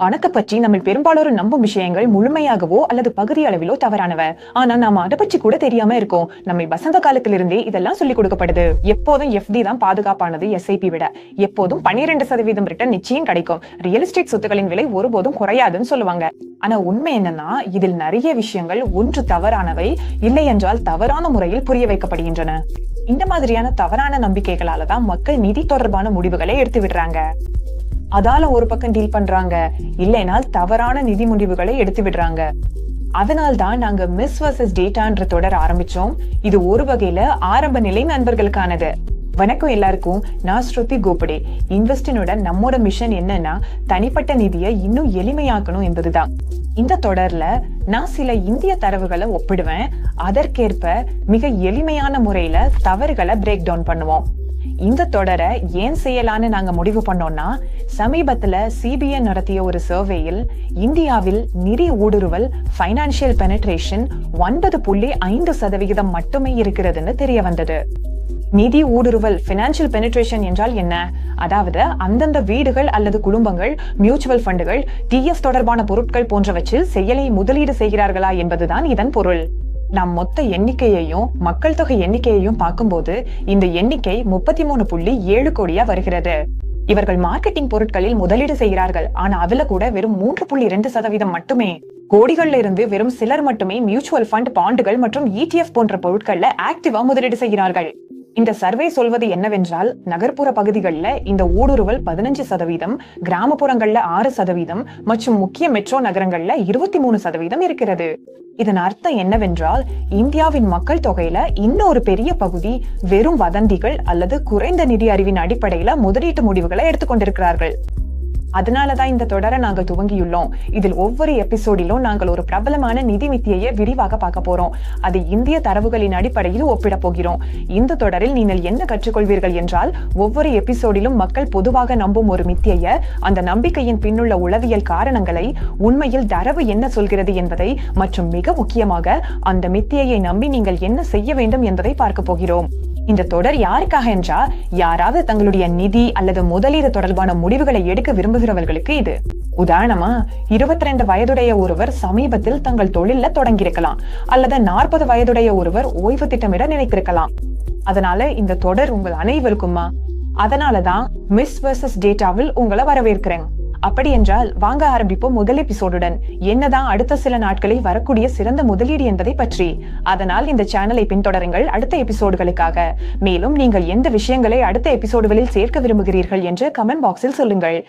பணத்தை பற்றி நம்ம பெரும்பாலோரும் நம்பும் விஷயங்கள் முழுமையாகவோ அல்லது பகுதி அளவிலோ தவறானவ. ஆனா நாம அதை பற்றி கூட தெரியாம இருக்கோம். நம்ம வசந்த காலத்திலிருந்தே இதெல்லாம் சொல்லி கொடுக்கப்படுது. எப்போதும் எஃப்டி தான் பாதுகாப்பானது எஸ்ஐபி விட. எப்போதும் பன்னிரெண்டு சதவீதம் ரிட்டர்ன் நிச்சயம் கிடைக்கும். ரியல் எஸ்டேட் சொத்துக்களின் விலை ஒருபோதும் குறையாதுன்னு சொல்லுவாங்க. ஆனா உண்மை என்னன்னா இதில் நிறைய விஷயங்கள் ஒன்று தவறானவை இல்லை என்றால் தவறான முறையில் புரிய வைக்கப்படுகின்றன. இந்த மாதிரியான தவறான நம்பிக்கைகளால தான் மக்கள் நிதி தொடர்பான முடிவுகளை எடுத்து விடுறாங்க. அதால ஒரு பக்கம் டீல் பண்றாங்க. இல்லைனால் தவறான நிதி முடிவுகளை எடுத்து விடுறாங்க. அதனால் தான் நாங்க மிஸ் வர்சஸ் டேட்டான்ற தொடர் ஆரம்பிச்சோம். இது ஒரு வகையில ஆரம்ப நிலை நண்பர்களுக்கானது. வணக்கம் எல்லாருக்கும். நான் ஸ்ருதி கோபடே. இன்வெஸ்டினோட நம்மோட மிஷன் என்னன்னா தனிப்பட்ட நிதியை இன்னும் எளிமையாக்கணும் என்பதுதான். இந்த தொடர்ல நான் சில இந்திய தரவுகளை ஒப்பிடுவேன். அதற்கேற்ப மிக எளிமையான முறையில தவறுகளை பிரேக் டவுன் பண்ணுவோம். இந்த தொடரை ஏன் செய்யலான்னு நாங்க முடிவு பண்ணோம்னா சமீபத்துல சிபிஎன் நடத்திய ஒரு சர்வேயில் இந்தியாவில் நிதி ஊடுருவல் ஃபைனான்சியல் பெனட்ரேஷன் ஒன்பது புள்ளி ஐந்து சதவிகிதம் மட்டுமே இருக்கிறதுன்னு தெரிய வந்தது. நிதி ஊடுருவல் பினான்சியல் பெனிட்ரேஷன் என்றால் என்ன? அதாவது அந்தந்த வீடுகள் அல்லது குடும்பங்கள் மியூச்சுவல் ஃபண்டுகள் டிஎஸ் தொடர்பான பொருட்கள் போன்றவற்றில் செயலை முதலீடு செய்கிறார்களா என்பதுதான் இதன் பொருள். நாம் மொத்த எண்ணிக்கையையும் மக்கள் தொகை எண்ணிக்கையையும் பார்க்கும்போது இந்த எண்ணிக்கை முப்பத்தி மூணு புள்ளி ஏழு கோடியா வருகிறது. இவர்கள் மார்க்கெட்டிங் பொருட்களில் முதலீடு செய்கிறார்கள். ஆனா அதுல கூட வெறும் மூன்று புள்ளி இரண்டு சதவீதம் மட்டுமே. கோடிகள்ல இருந்து வெறும் சிலர் மட்டுமே மியூச்சுவல் ஃபண்ட் பாண்டுகள் மற்றும் இடிஎஃப் போன்ற பொருட்கள்ல ஆக்டிவா முதலீடு செய்கிறார்கள். இந்த சர்வே சொல்வது என்னவென்றால் நகர்ப்புற பகுதிகளில் இந்த ஊடுருவல் பதினஞ்சு சதவீதம் கிராமப்புறங்கள்ல ஆறு சதவீதம் மற்றும் முக்கிய மெட்ரோ நகரங்கள்ல இருபத்தி மூணு சதவீதம் இருக்கிறது. இதன் அர்த்தம் என்னவென்றால் இந்தியாவின் மக்கள் தொகையில இன்னொரு பெரிய பகுதி வெறும் வதந்திகள் அல்லது குறைந்த நிதி அறிவின் அடிப்படையில முதலீட்டு முடிவுகளை எடுத்துக்கொண்டிருக்கிறார்கள் அதனால தான் இந்த தொடரை நாங்கள் துவங்கியுள்ளோம். இதில் ஒவ்வொரு எபிசோடிலும் நாங்கள் ஒரு பிரபலமான நிதி மித்தியையை விரிவாக பார்க்க போறோம். அதை இந்திய தரவுகளின் அடிப்படையில் ஒப்பிடப் போகிறோம். இந்த தொடரில் நீங்கள் என்ன கற்றுக்கொள்வீர்கள் என்றால் ஒவ்வொரு எபிசோடிலும் மக்கள் பொதுவாக நம்பும் ஒரு மித்தியைய அந்த நம்பிக்கையின் பின்னுள்ள உளவியல் காரணங்களை உண்மையில் தரவு என்ன சொல்கிறது என்பதை மற்றும் மிக முக்கியமாக அந்த மித்தியையை நம்பி நீங்கள் என்ன செய்ய வேண்டும் என்பதை பார்க்க போகிறோம். இந்த தொடர் யாருக்காக என்றா யாராவது தங்களுடைய நிதி அல்லது முதலீடு தொடர்பான முடிவுகளை எடுக்க விரும்புகிறவர்களுக்கு இது. உதாரணமா இருபத்தி ரெண்டு வயதுடைய ஒருவர் சமீபத்தில் தங்கள் தொழில தொடங்கியிருக்கலாம் அல்லது நாற்பது வயதுடைய ஒருவர் ஓய்வு திட்டமிட நினைத்திருக்கலாம். அதனால இந்த தொடர் உங்கள் அனைவருக்குமா அதனாலதான் மிஸ் வர்சஸ் டேட்டாவில் உங்களை வரவேற்கிறேன். அப்படி என்றால் வாங்க ஆரம்பிப்போம் முதல் எபிசோடுடன் என்னதான் அடுத்த சில நாட்களில் வரக்கூடிய சிறந்த முதலீடு என்பதை பற்றி. அதனால் இந்த சேனலை பின்தொடருங்கள் அடுத்த எபிசோடுகளுக்காக மேலும் நீங்கள் எந்த விஷயங்களை அடுத்த எபிசோடுகளில் சேர்க்க விரும்புகிறீர்கள் என்று கமெண்ட் பாக்ஸில் சொல்லுங்கள்.